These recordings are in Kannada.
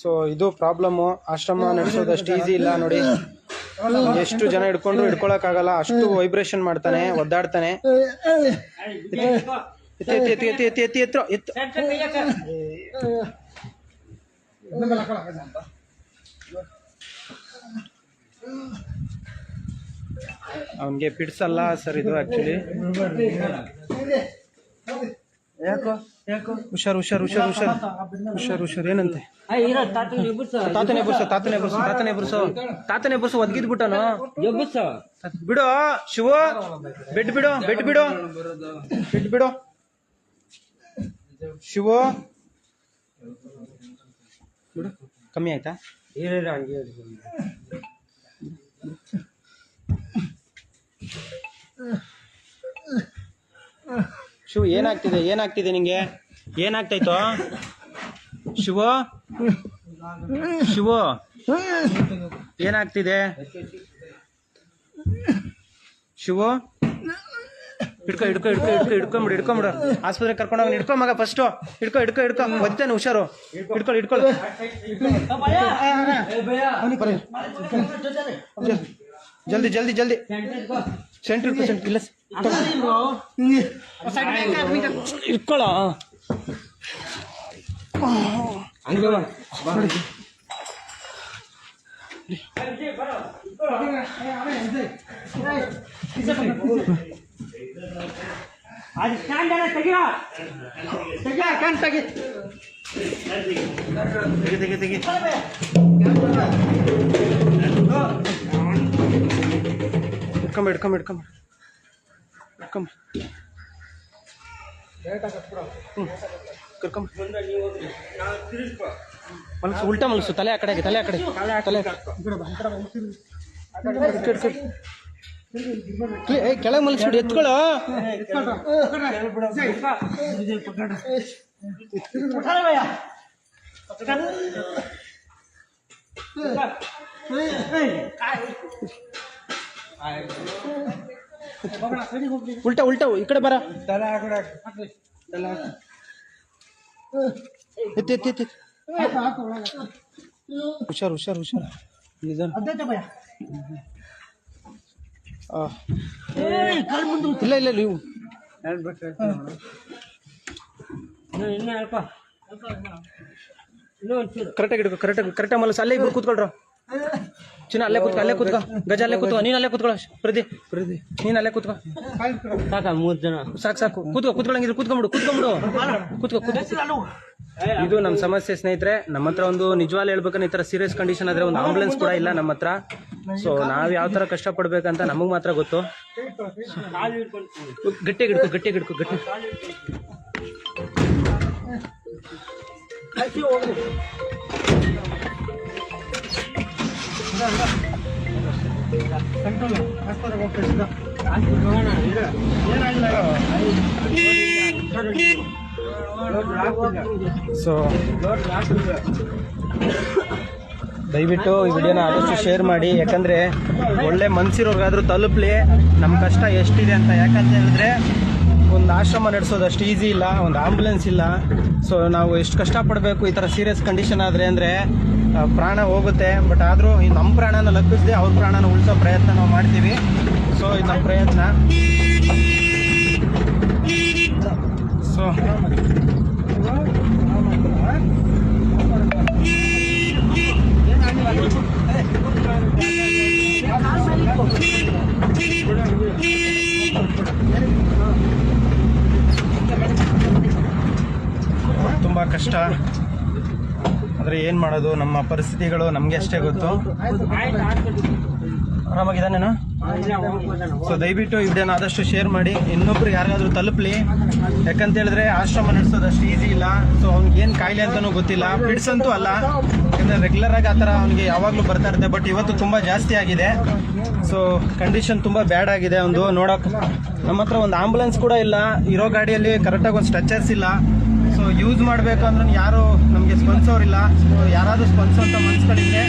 ಸೊ ಇದು ಪ್ರಾಬ್ಲಮ್ಮು ಆಶ್ರಮ ನಡೆಸೋದು ಅಷ್ಟು ಈಸಿ ಇಲ್ಲ ನೋಡಿ. ಎಷ್ಟು ಜನ ಹಿಡ್ಕೊಂಡ್ರು ಹಿಡ್ಕೊಳಕ್ಕಾಗಲ್ಲ. ಅಷ್ಟು ವೈಬ್ರೇಷನ್ ಮಾಡ್ತಾನೆ, ಒದ್ದಾಡ್ತಾನೆ. ಎತ್ತಿ ಎತ್ತಿ ಎತ್ತಿ ಎತ್ತಿ ಎತ್ತಿ ಎತ್ತಿ, ಎತ್ತು ಅವನಿಗೆ ಪಿಡ್ಸಲ್ಲ ಸರ್ ಇದು ಆ್ಯಕ್ಚುಲಿ ಯಾಕೋ? ಯಾಕೋ? ಹುಷಾರು ಹುಷಾರು ಹುಷಾರು ಹುಷಾರು. ಹುಷಾರ್ ಹುಷಾರ್. ಏನಂತೆ? ತಾತನ ಬರ್ಸು ತಾತನೇ ಬರ್ಸು ತಾತನೇ ಬರ್ಸು ತಾತನೇ ಬರ್ಸು ಒದಗಿದ್ ಬಿಟ್ಟನು ಬಿಡು ಶಿವ. ಬೆಡ್ ಬಿಡು ಬೆಡ್ ಬಿಡು. ಬೆಡ್ ಬಿಡು. ಶಿವ. ಕಮ್ಮಿ ಆಯ್ತಾ? ಹಂಗೆ ಶಿವ ಏನಾಗ್ತಿದೆ? ಏನಾಗ್ತಿದೆ ನಿಂಗೆ? ಏನಾಗ್ತೈತೋ ಶಿವ? ಶಿವ? ಏನಾಗ್ತಿದೆ? ಶಿವ? ಹಿಡ್ಕೊ ಹಿಡ್ಕೊ ಹಿಡ್ಕೊ ಹಿಡ್ಕೊ ಹಿಡ್ಕೊಂಬಿಡು ಹಿಡ್ಕೊಂಬಿಡು. ಆಸ್ಪತ್ರೆ ಕರ್ಕೊಂಡು ಹೋಗಿ ಹಿಡ್ಕೊ ಮಗ ಫಸ್ಟು ಹಿಡ್ಕೊ ಹಿಡ್ಕೊ ಹಿಡ್ಕೊ. ಮತ್ತೆ ಹುಷಾರು. ಹಿಡ್ಕೊಳ್ಳಿ ಹಿಡ್ಕೊಳ್ಳಿ जल्दी जल्दी जल्दी। सेंटर पेशेंट गिलस इक्कड़ा आज कान है तगिया तगिया कान तगी तगी तगी तगी ಹಿಡ್ಕೊಂಬ ಹಿಡ್ಕೊಂಬ ಹಿಡ್ಕೊಂಬ ಹಿಡ್ಕೊಂಬ ಹ್ಞೂ ಮಲಸು, ಉಲ್ಟಾ ಮಲಸು, ತಲೆ ಆ ಕಡೆಗೆ, ತಲೆ ಆ ಕಡೆ, ತಲೆ ಕೆಳಗೆ ಮಲಸ್ಬಿಡಿ ಎತ್ಕೊಳ್ಳೋ. ಉಲ್ಟಾ ಈ ಕಡೆ ಬರ ಎತ್ತಿ ಎತ್ತಿ ಎತ್ತಿ ಹುಷಾರ್ ಹುಷಾರ್ ಹುಷಾರ್ ನಿಧಾನ ಆ. ಇಲ್ಲ ಇಲ್ಲ ನೀವು ಇನ್ನು ಇನ್ನು ಅಲ್ಪ ಇನ್ನೂ ಒಂಚೂರು ಕರೆಕ್ಟಾಗಿ ಹಿಡ್ಕೊ ಕರೆಕ್ಟಾಗಿ ಕರೆಕ್ಟಾಗಿ ಮಲಸ್ ಅಲ್ಲೇ ಇಬ್ರು ಕೂತ್ಕೊಳ್ರ ಚಿನ್ನ ಅಲ್ಲೇ ಕೂತ್ಕೊ ಅಲ್ಲೇ ಕೂತ್ಕೊ. ಗಜ ಅಲ್ಲೇ ಕೂತ್ಕೊ. ನೀನು ಅಲ್ಲೇ ಕೂತ್ಕೊಳ್ಳೋ. ಪ್ರದಿ ಪ್ರದಿ ನೀನು ಅಲ್ಲೇ ಕೂತ್ಕೊ. ಸಾಕ ಮೂರು ಜನ? ಸಾಕು ಸಾಕು. ಕೂತ್ಕೊ ಕೂತ್ಕೊಳ್ಳಂಗಿದ್ರೆ ಕೂತ್ಕೊಂಬಿಡು ಕೂತ್ಕೊಂಬಿಡು. ಕೂತ್ಕೊ ಕೂತ್ಕೊ. ಇದು ನಮ್ಮ ಸಮಸ್ಯೆ ಸ್ನೇಹಿತರೆ. ನಮ್ಮ ಹತ್ರ ಒಂದು ನಿಜವಾಗ್ಲೂ ಹೇಳ್ಬೇಕಂದ್ರೆ ಈ ಥರ ಸೀರಿಯಸ್ ಕಂಡೀಷನ್ ಆದ್ರೆ ಒಂದು ಆಂಬುಲೆನ್ಸ್ ಕೂಡ ಇಲ್ಲ ನಮ್ಮ ಹತ್ರ. ಸೊ ನಾವು ಯಾವ ಥರ ಕಷ್ಟಪಡ್ಬೇಕಂತ ನಮಗೆ ಮಾತ್ರ ಗೊತ್ತು. ಗಟ್ಟಿ ಗಿಡ್ಕು ಗಟ್ಟಿ. ಗಿಡ್ಕು ಗಟ್ಟಿ ಸೊ ದಯವಿಟ್ಟು ಈ ವಿಡಿಯೋನ ಆದಷ್ಟು ಶೇರ್ ಮಾಡಿ. ಯಾಕಂದರೆ ಒಳ್ಳೆ ಮನ್ಸಿರೋರ್ಗಾದ್ರೂ ತಲುಪಲಿ. ನಮ್ಮ ಕಷ್ಟ ಎಷ್ಟಿದೆ ಅಂತ. ಯಾಕಂತ ಹೇಳಿದ್ರೆ ಒಂದು ಆಶ್ರಮ ನಡೆಸೋದು ಅಷ್ಟು ಈಸಿ ಇಲ್ಲ, ಒಂದು ಆಂಬುಲೆನ್ಸ್ ಇಲ್ಲ. ಸೊ ನಾವು ಎಷ್ಟು ಕಷ್ಟಪಡಬೇಕು ಈ ಥರ ಸೀರಿಯಸ್ ಕಂಡೀಷನ್ ಆದರೆ ಅಂದರೆ ಪ್ರಾಣ ಹೋಗುತ್ತೆ. ಬಟ್ ಆದರೂ ಈ ನಮ್ಮ ಪ್ರಾಣನ ಲಭಿಸದೆ ಅವ್ರ ಪ್ರಾಣನ ಉಳಿಸೋ ಪ್ರಯತ್ನ ನಾವು ಮಾಡ್ತೀವಿ. ಸೊ ಇದು ನಮ್ಮ ಪ್ರಯತ್ನ ಸೊ ತುಂಬ ಕಷ್ಟ ಆದರೆ ಏನು ಮಾಡೋದು ನಮ್ಮ ಪರಿಸ್ಥಿತಿಗಳು ನಮಗೆ ಅಷ್ಟೇ ಗೊತ್ತು. ಆರಾಮಾಗಿದ್ದಾನೇನು ಸೊ ದಯವಿಟ್ಟು ಈ ವಿಡಿಯೋನ ಆದಷ್ಟು ಶೇರ್ ಮಾಡಿ. ಇನ್ನೊಬ್ರು ಯಾರಿಗಾದ್ರೂ ತಲುಪಲಿ. ಯಾಕಂತ ಹೇಳಿದ್ರೆ ಆಶ್ರಮ ನಡೆಸೋದು ಅಷ್ಟು ಈಸಿ ಇಲ್ಲ. ಸೊ ಅವ್ನಿಗೆ ಏನು ಕಾಯಿಲೆ ಅಂತಾನೂ ಗೊತ್ತಿಲ್ಲ. ಪಿಡ್ಸ್ ಅಂತೂ ಅಲ್ಲ. ಯಾಕಂದರೆ ರೆಗ್ಯುಲರ್ ಆಗಿ ಆ ಥರ ಯಾವಾಗ್ಲೂ ಯಾವಾಗಲೂ ಬರ್ತಾ ಇರುತ್ತೆ. ಬಟ್ ಇವತ್ತು ತುಂಬ ಜಾಸ್ತಿ ಆಗಿದೆ. ಸೊ ಕಂಡೀಷನ್ ತುಂಬ ಬ್ಯಾಡ್ ಆಗಿದೆ. ಒಂದು ನೋಡೋಕೆ ನಮ್ಮ ಹತ್ರ ಒಂದು ಆಂಬುಲೆನ್ಸ್ ಕೂಡ ಇಲ್ಲ. ಇರೋ ಗಾಡಿಯಲ್ಲಿ ಕರೆಕ್ಟಾಗಿ ಒಂದು ಸ್ಟ್ರೆಚರ್ಸ್ ಇಲ್ಲ. ಸೊ ಯೂಸ್ ಅಂದ್ರೆ ಯಾರು ನಮಗೆ ಸ್ಪಂದಿಸೋರಿಲ್ಲ ಸೊ ಯಾರಾದರೂ ಅಂತ ಮನ್ಸುಗಳಿದ್ರೆ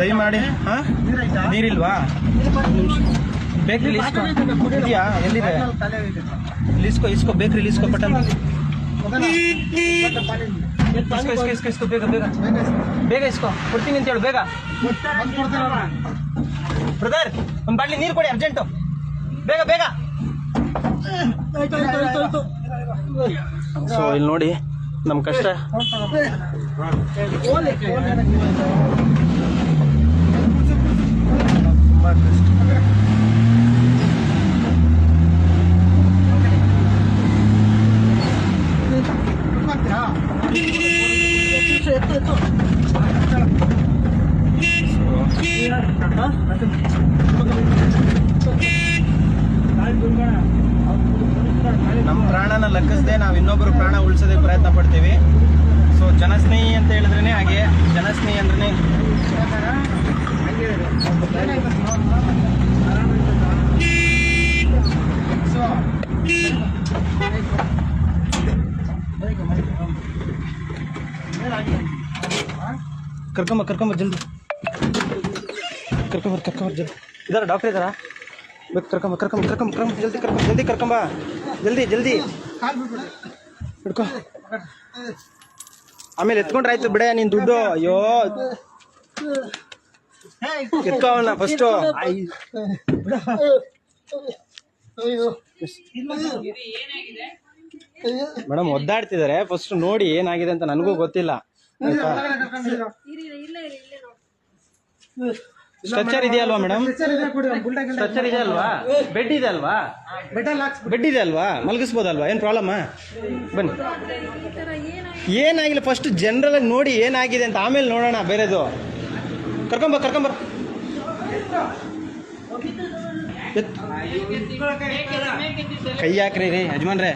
ದಯಮಾಡಿ, ಹಾಂ? ನೀರಿಲ್ವಾ? ಬೇಕ್ರಿ ಇಸ್ಕೋ ಇದೆಯಾ? ಎಲ್ಲಿದೆ? ಇಸ್ಕೋ ಇಸ್ಕೋ ಬೇಕ್ರಿ ಇಸ್ಕೋ ಪಟ್ಟ ಬೇಗ ಬೇಗ. ಬೇಗ ಇಸ್ಕೋ. ಕೊಡ್ತೀನಿ ಅಂತ ಹೇಳು, ಬೇಗ. ಬ್ರದರ್ ಒಂದು ಬಾಟ್ಲಿ ನೀರು ಕೊಡಿ ಅರ್ಜೆಂಟು ಬೇಗ ಬೇಗ. ಸೊ ಇಲ್ಲಿ ನೋಡಿ ನಮ್ಮ ಕಷ್ಟ. ನಮ್ಮ ಪ್ರಾಣನ ಲೆಕ್ಕಿಸದೆ ನಾವು ಇನ್ನೊಬ್ಬರು ಪ್ರಾಣ ಉಳಿಸೋದಕ್ಕೆ ಪ್ರಯತ್ನ ಪಡ್ತೀವಿ. ಸೊ ಜನಸ್ನೇಹಿ ಅಂತ ಹೇಳಿದ್ರೇ ಹಾಗೆ, ಜನಸ್ನೇಹಿ ಅಂದ್ರೆ ಕರ್ಕೊಂಬ ಕರ್ಕೊಂಬ ಜಲ್ದಿ. ಕರ್ಕೊಂಬರ್ ಕರ್ಕೊಂಬರ್ ಜಲ್ದಿ. ಇದಾರ ಡಾಕ್ಟರ್ ಇದಾರ? ಬೇಕು, ಕರ್ಕೊಂಬ ಕರ್ಕೊಂಬ ಕರ್ಕೊಂಬ ಕರ್ಕೊಂಬ, ಜಲ್ದಿ ಕರ್ಕೊಂಬ ಜಲ್ದಿ ಕರ್ಕೊಂಬ. ಜಲ್ದಿ ಜಲ್ದಿ. ಹಿಡ್ಕೊ. ಆಮೇಲೆ ಎತ್ಕೊಂಡ್ರೆ ಆಯ್ತು ಬಿಡ ನೀನ್ ದುಡ್ಡು. ಅಯ್ಯೋ. ಎತ್ಕೊಳ್ಳ ಫಸ್ಟು ಮೇಡಮ್ ಒದ್ದಾಡ್ತಿದ್ದಾರೆ ಫಸ್ಟ್ ನೋಡಿ ಏನಾಗಿದೆ ಅಂತ ನನಗೂ ಗೊತ್ತಿಲ್ಲ. ಆಯ್ತಾ? ಸ್ಟ್ರಕ್ಚರ್ ಇದೆಯಲ್ವಾ ಮೇಡಮ್ ಸ್ಟ್ರಕ್ಚರ್ ಇದೆ ಅಲ್ವಾ ಬೆಡ್ ಇದೆ. ಅಲ್ವಾ? ಬೆಡ್ ಇದೆ ಅಲ್ವಾ? ಮಲಗಿಸ್ಬೋದಲ್ವಾ? ಏನು ಪ್ರಾಬ್ಲಮ್ ಬನ್ನಿ. ಏನಾಗಿಲ್ಲ ಫಸ್ಟ್ ಜನರಲ್ ಆಗಿ ನೋಡಿ ಏನಾಗಿದೆ ಅಂತ ಆಮೇಲೆ ನೋಡೋಣ ಬೇರೆದು. ಕರ್ಕೊಂಬ ಕರ್ಕೊಂಬ ಕೈ ಹಾಕ್ರಿ ರೀ ಯಜಮಾನ್ರೆ.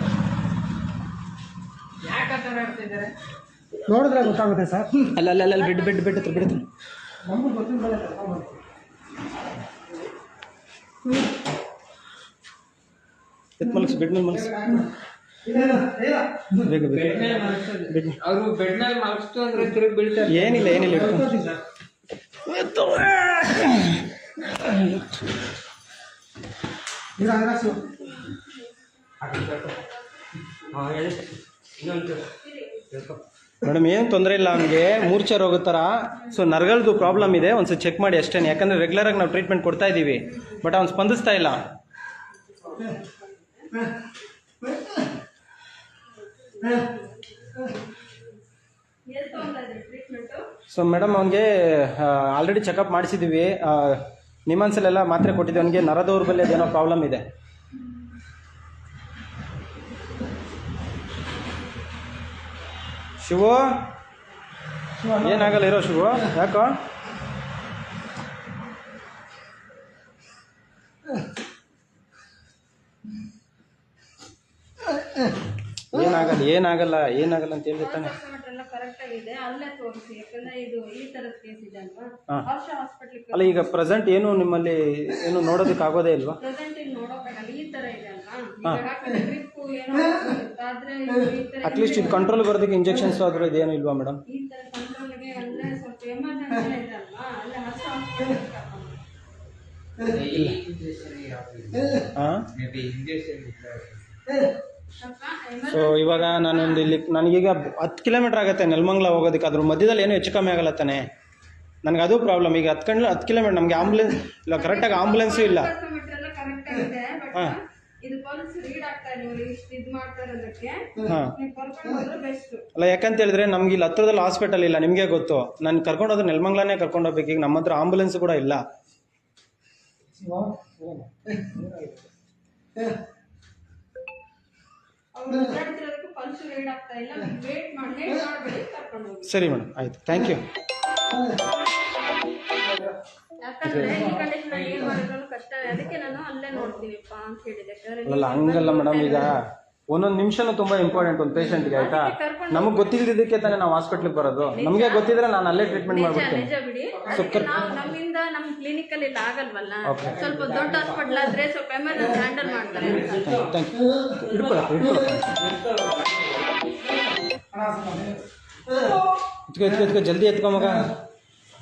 ನೋಡಿದ್ರೆ ಗೊತ್ತಾಗುತ್ತೆ ಸರ್. ಅಲ್ಲ ಅಲ್ಲ ಅಲ್ಲ ಬೆಡ್ ಬೆಡ್ ಬೆಡ್ ಹತ್ರ ಬೆಡ್ ಹತ್ರ ನಮ್ಗೆ ಗೊತ್ತಿಲ್ಲ ಎತ್ ಮಲಗಿಸಿ ಬೆಡ್ ಮೇಲೆ ಮಲಗಿಸಿ. ಬೇಗ ಬೇಗ. ಬೆಡ್ ಅವರು ಬೆಡ್ ಮೇಲೆ ಮಲಗಿಸ್ತು ಅಂದ್ರೆ ತಿರುಗಿ ಬೀಳ್ತಾರೆ. ಏನಿಲ್ಲ ಏನಿಲ್ಲ ಹಿಡ್ಕೊ. ಹಾಂ ಹೇಳಿ. ಇನ್ನೊಂದು ಮೇಡಮ್, ಏನು ತೊಂದರೆ ಇಲ್ಲ, ಅವನಿಗೆ ಮೂರ್ಛೆ ರೋಗದ ಥರ ಸೊ ನರಗಳದು ಪ್ರಾಬ್ಲಮ್ ಇದೆ ಒಂದ್ಸಲ ಚೆಕ್ ಮಾಡಿ ಅಷ್ಟೇ ಯಾಕಂದ್ರೆ ರೆಗ್ಯುಲರ್ ಆಗಿ ನಾವು ಟ್ರೀಟ್ಮೆಂಟ್ ಕೊಡ್ತಾ ಇದ್ದೀವಿ. ಬಟ್ ಅವ್ನು ಸ್ಪಂದಿಸ್ತಾ ಇಲ್ಲ. ಸೊ ಮೇಡಮ್, ಅವನಿಗೆ ಆಲ್ರೆಡಿ ಚೆಕಪ್ ಮಾಡಿಸಿದ್ದೀವಿ ನಿಮ್ಮನ್ಸಲೆಲ್ಲ ಮಾತ್ರೆ ಕೊಟ್ಟಿದ್ದೀವಿ ಅವನಿಗೆ ನರ ದೌರ್ಬಲ್ಯದ ಏನೋ ಪ್ರಾಬ್ಲಮ್ ಇದೆ. ಶಿವು? ಏನಾಗಲ್ಲ ಇರೋ ಶಿವು? ಯಾಕೋ? ಏನಾಗಲ್ಲ ಏನಾಗಲ್ಲ ಏನಾಗಲ್ಲ ಅಂತ ಹೇಳಿದ್ರೆ ತಾನೆ. ಅಲ್ಲ ಈಗ ಪ್ರೆಸೆಂಟ್ ಏನು ನಿಮ್ಮಲ್ಲಿ ಏನು ನೋಡೋದಕ್ಕೆ ಆಗೋದೇ ಇಲ್ವಾ? ಅಟ್ಲೀಸ್ಟ್ ಇದು ಕಂಟ್ರೋಲ್ ಬರೋದಕ್ಕೆ ಇಂಜೆಕ್ಷನ್ಸ್ ಆದರೂ ಇದೇನು ಇಲ್ವಾ ಮೇಡಮ್ ಸೊ ಇವಾಗ ನಾನೊಂದು ಇಲ್ಲಿ ನನಗೀಗ ಹತ್ತು ಕಿಲೋಮೀಟರ್ ಆಗುತ್ತೆ ನೆಲಮಂಗ್ಲ ಹೋಗೋದಕ್ಕೆ ಅದ್ರ ಮಧ್ಯದಲ್ಲಿ ಏನೂ ಹೆಚ್ಚು ಕಮ್ಮಿ ಆಗಲ್ಲ ತಾನೆ? ನನಗೆ ಅದು ಪ್ರಾಬ್ಲಮ್ ಈಗ ಹತ್ಕೊಂಡು ಹತ್ತು ಕಿಲೋಮೀಟರ್ ನಮಗೆ ಆಂಬುಲೆನ್ಸ್ ಇಲ್ಲ ಕರೆಕ್ಟಾಗಿ ಆಂಬುಲೆನ್ಸು ಇಲ್ಲ. ಹಾ. ಇದು ಪಲ್ಸ್ ರೀಡ್ ಆಗ್ತಾ ಇಲ್ಲ ಇಷ್ಟು ಇದು ಮಾಡ್ತಾ ಇರೋದಕ್ಕೆ ಹಾಂ. ನೀವು ಕರ್ಕೊಂಡು ಹೋದ್ರೆ ಬೆಸ್ಟ್ ಅಲ್ಲ ಯಾಕಂತ ಹೇಳಿದ್ರೆ ನಮ್ಗೆ ಇಲ್ಲಿ ಹತ್ರದಲ್ಲಿ ಹಾಸ್ಪಿಟಲ್ ಇಲ್ಲ ನಿಮಗೆ ಗೊತ್ತು. ನಾನು ಕರ್ಕೊಂಡೋದ್ರೆ ನೆಲಮಂಗ್ಲಾನೇ ಕರ್ಕೊಂಡು ಹೋಗ್ಬೇಕು ಈಗ ನಮ್ಮ ಹತ್ರ ಆಂಬುಲೆನ್ಸ್ ಕೂಡ ಇಲ್ಲ. ಅವ್ರು ಓಡಾಡ್ತಿರೋದಕ್ಕೆ ಪಲ್ಸ್ ರೀಡ್ ಆಗ್ತಾ ಇಲ್ಲ ವೇಟ್ ಮಾಡಿ ಲೇಟ್ ಮಾಡಬೇಡಿ ಕರ್ಕೊಂಡು ಹೋಗಿ ಸರಿ ಮೇಡಮ್ ಆಯ್ತು. ಥ್ಯಾಂಕ್ ಯು ಯಾಕಂದ್ರೆ ಈ ಕಂಡೀಷನ್ ಏನ್ ಮಾಡಿದ್ರು ಕಷ್ಟ ಅದಕ್ಕೆ ನಾನು ಅಲ್ಲೇ ನೋಡ್ತೀವಿಪ್ಪ ಅಂತ ಹೇಳಿದೆ. ಯಾಕಂದ್ರೆ ಅಲ್ಲ ಹಂಗಲ್ಲ ಮೇಡಮ್ ಈಗ. ಒಂದೊಂದು ನಿಮಿಷನೂ ತುಂಬಾ ಇಂಪಾರ್ಟೆಂಟ್ ಒಂದು ಪೇಷಂಟ್ಗೆ ಆಯ್ತಾ? ನಮಗೆ ಗೊತ್ತಿಲ್ದಿದ್ದಕ್ಕೆ ತಾನೇ ನಾವು ಹಾಸ್ಪಿಟ್ಲಿಗೆ ಬರೋದು. ನಮಗೆ ಗೊತ್ತಿದ್ರೆ ನಾನು ಅಲ್ಲೇ ಟ್ರೀಟ್ಮೆಂಟ್ ಮಾಡ್ಬಿಡ್ತೀನಿ. ನಿಜ ಬಿಡಿ. ಅದಕ್ಕೆ ನಾವು ನಮ್ಮಿಂದ ನಮ್ ಕ್ಲಿನಿಕ್ ಅಲ್ಲಿ ಇಲ್ಲ ಆಗಲ್ವಲ್ಲ? ಸ್ವಲ್ಪ ದೊಡ್ಡ ಹಾಸ್ಪಿಟಲ್ ಆದ್ರೆ ಸ್ವಲ್ಪ ಎಮರ್ಜೆನ್ಸಿ ಹ್ಯಾಂಡಲ್ ಮಾಡ್ತಾರೆ. ಅಂತ ಥ್ಯಾಂಕ್ ಯು ಹಿಡ್ಕೊಳಪ್ಪ ಹಿಡ್ಕೊಳಪ್ಪ ಎತ್ಕೊ ಎತ್ಕೊ ಎತ್ಕೊ ಜಲ್ದಿ ಎತ್ಕೊ ಮಗ.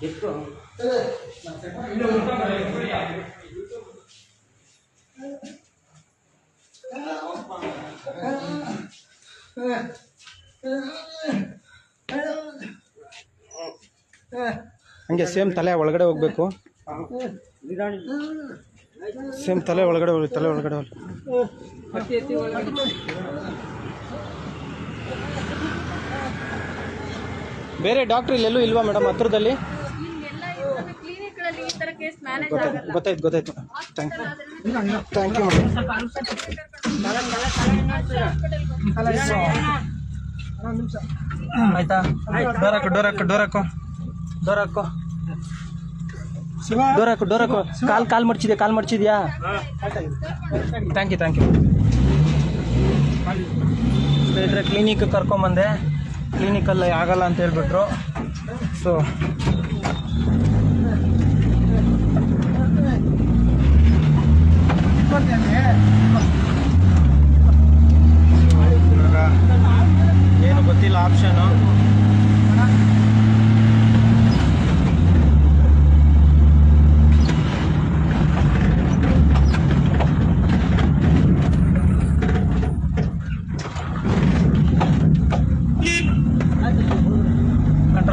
ಎಷ್ಟು ಹಂಗೆ ಸೇಮ್ ತಲೆ ಒಳಗಡೆ ಹೋಗ್ಬೇಕು. ಸೇಮ್ ತಲೆ ಒಳಗಡೆ ಹೋಗಿ ತಲೆ ಒಳಗಡೆ ಹೋಗಿ ಬೇರೆ ಡಾಕ್ಟ್ರ್ ಇಲ್ಲೆಲ್ಲೂ ಇಲ್ವಾ ಮೇಡಮ್ ಹತ್ರದಲ್ಲಿ? ಗೊತ್ತಾಯ್ತು ಗೊತ್ತಾಯ್ತು ಥ್ಯಾಂಕ್ ಯು ಥ್ಯಾಂಕ್ ಯು ಆಯ್ತಾ ಡೋರ್ ಹಾಕು ಡೋರ್ ಹಾಕು ಡೋರ್ ಹಾಕು ಡೋರ್ ಹಾಕು ಡೋರ್ ಹಾಕು ಡೋರ್ ಹಾಕು ಕಾಲ್ ಕಾಲ್ ಮಡ್ಚಿದ್ಯಾ ಕಾಲ್ ಮಡ್ಚಿದ್ಯಾ? ಥ್ಯಾಂಕ್ ಯು ಥ್ಯಾಂಕ್ ಯು ಸ್ನೇಹಿತರೆ ಕ್ಲಿನಿಕ್ ಕರ್ಕೊಂಬಂದೆ. ಕ್ಲಿನಿಕಲ್ಲಿ ಆಗಲ್ಲ ಅಂತ ಹೇಳ್ಬಿಟ್ರು. ಸೊ ಏನು ಗೊತ್ತಿಲ್ಲ ಆಪ್ಷನು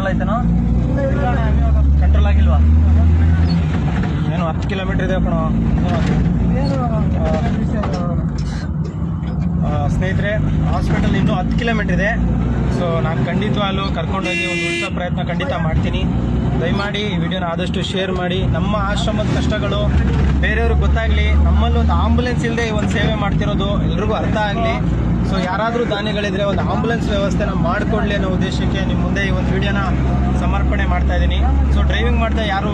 ಆಯ್ತೇನೋ? ಕಂಟ್ರೋಲ್ ಆಗಿಲ್ವಾ? ಏನು, ಹತ್ತು ಕಿಲೋಮೀಟ್ರ್ ಇದೆ ಕಣೋ? ಸ್ನೇಹಿತರೆ ಹಾಸ್ಪಿಟಲ್ ಇನ್ನೂ ಹತ್ತು ಕಿಲೋಮೀಟರ್ ಇದೆ. ಸೊ ನಾನು ಖಂಡಿತ ಅಲ್ಲೂ ಕರ್ಕೊಂಡೋಗಿ ಒಂದು ಉಳಿಸೋ ಪ್ರಯತ್ನ ಖಂಡಿತ ಮಾಡ್ತೀನಿ. ದಯಮಾಡಿ ಈ ವಿಡಿಯೋನ ಆದಷ್ಟು ಶೇರ್ ಮಾಡಿ. ನಮ್ಮ ಆಶ್ರಮದ ಕಷ್ಟಗಳು ಬೇರೆಯವ್ರಿಗೆ ಗೊತ್ತಾಗಲಿ, ನಮ್ಮಲ್ಲಿ ಒಂದು ಆಂಬುಲೆನ್ಸ್ ಇಲ್ಲದೆ ಈ ಒಂದು ಸೇವೆ ಮಾಡ್ತಿರೋದು ಎಲ್ರಿಗೂ ಅರ್ಥ ಆಗಲಿ. ಸೊ ಯಾರಾದರೂ ದಾನಿಗಳಿದ್ರೆ ಒಂದು ಆಂಬುಲೆನ್ಸ್ ವ್ಯವಸ್ಥೆನ ಮಾಡಿಕೊಡ್ಲಿ ಅನ್ನೋ ಉದ್ದೇಶಕ್ಕೆ ನಿಮ್ಮ ಮುಂದೆ ಈ ಒಂದು ವಿಡಿಯೋನ ಸಮರ್ಪಣೆ ಮಾಡ್ತಾ ಇದ್ದೀನಿ ಸೊ ಡ್ರೈವಿಂಗ್ ಮಾಡ್ತಾ ಯಾರು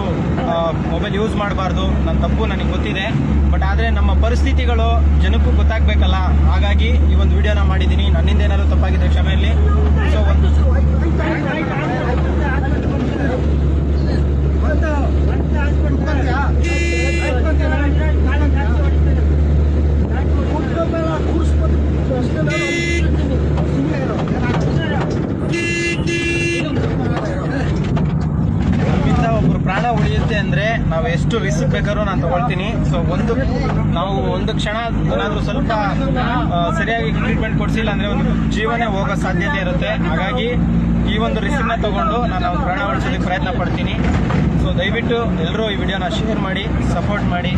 ಮೊಬೈಲ್ ಯೂಸ್ ಮಾಡಬಾರ್ದು. ನನ್ನ ತಪ್ಪು ನನಗೆ ಗೊತ್ತಿದೆ. ಬಟ್ ಆದರೆ ನಮ್ಮ ಪರಿಸ್ಥಿತಿಗಳು ಜನಕ್ಕೂ ಗೊತ್ತಾಗಬೇಕಲ್ಲ. ಹಾಗಾಗಿ ಈ ಒಂದು ವಿಡಿಯೋನ ಮಾಡಿದ್ದೀನಿ ನನ್ನಿಂದ ಏನಾದರೂ ತಪ್ಪಾಗಿದ್ದ ಕ್ಷಮೆಯಲ್ಲಿ ಸೊ ಒಂದು ನಮ್ಮಿಂದ ಒಬ್ರು ಪ್ರಾಣ ಉಳಿಯುತ್ತೆ ಅಂದ್ರೆ ನಾವು ಎಷ್ಟು ರಿಸ್ಕ್ ಬೇಕಾದ್ರೂ ನಾನು ತಗೊಳ್ತೀನಿ ಸೊ ಒಂದು ನಾವು ಒಂದು ಕ್ಷಣ ಏನಾದರೂ ಸ್ವಲ್ಪ ಸರಿಯಾಗಿ ಟ್ರೀಟ್ಮೆಂಟ್ ಕೊಡಿಸಿಲ್ಲ ಅಂದರೆ ಒಂದು ಜೀವನೇ ಹೋಗೋ ಸಾಧ್ಯತೆ ಇರುತ್ತೆ. ಹಾಗಾಗಿ ಈ ಒಂದು ರಿಸ್ಕ್ನ ತಗೊಂಡು ನಾನು ಪ್ರಾಣ ಉಳಿಸೋದಕ್ಕೆ ಪ್ರಯತ್ನ ಪಡ್ತೀನಿ. ಸೊ ದಯವಿಟ್ಟು ಎಲ್ಲರೂ ಈ ವಿಡಿಯೋನ ಶೇರ್ ಮಾಡಿ ಸಪೋರ್ಟ್ ಮಾಡಿ.